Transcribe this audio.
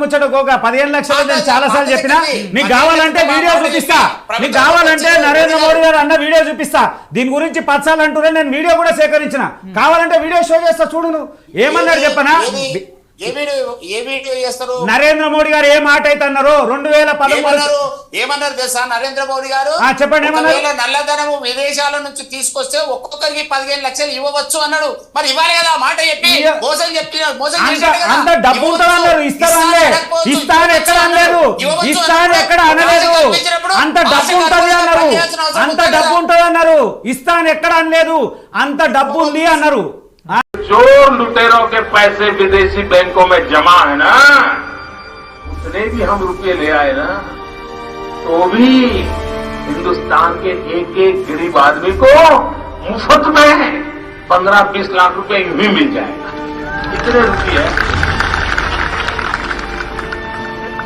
ముచ్చట గోగా. పదిహేను లక్షలు నేను చాలా సార్లు చెప్పినా. నీకు కావాలంటే వీడియో చూపిస్తా. నీకు కావాలంటే నరేంద్ర మోడీ గారు అన్న వీడియో చూపిస్తా. దీని గురించి పచ్చాలు అంటూనే నేను వీడియో కూడా సేకరించిన. కావాలంటే వీడియో షో చేస్తా చూడు నువ్వు. ఏమన్నాడు చెప్పనా? నరేంద్ర మోడీ గారు ఏ మాట అయితే అన్నారో రెండు వేల పదమూడు ఏమన్నారు? తెలుసా నరేంద్ర మోడీ గారు? చెప్పండి, ఏమన్నారు? నల్లధనము విదేశాల నుంచి తీసుకొస్తే ఒక్కొక్కరికి పదిహేను లక్షలు ఇవ్వవచ్చు అన్నాడు. మరి ఇవ్వాలి కదా మాట చెప్పి. మోసం చెప్పి మోసం అంత డబ్బు అన్నారు ఇస్తారు ఇవ్వవచ్చు ఇస్తా అని అన్నప్పుడు ఎక్కడ అనలేదు ఆశ కల్పించినప్పుడు అంత డబ్బు ఆశ ఉంటుంది కల్పించినప్పుడు అన్నారు పనిచేయాల్సిన అవసరం అంత ఉంటుంది డబ్బు కదా. ఉంటుంది అన్నారు ఇస్తా అని ఎక్కడ అనలేదు అంత డబ్బు ఉంది అన్నారు ఆ, जो लुटेरों के पैसे विदेशी बैंकों में जमा है ना उतने भी हम रुपये ले आए ना तो भी हिंदुस्तान के एक एक गरीब आदमी को मुफ्त में पंद्रह बीस लाख रुपए यूं ही मिल जाएगा इतने रुपये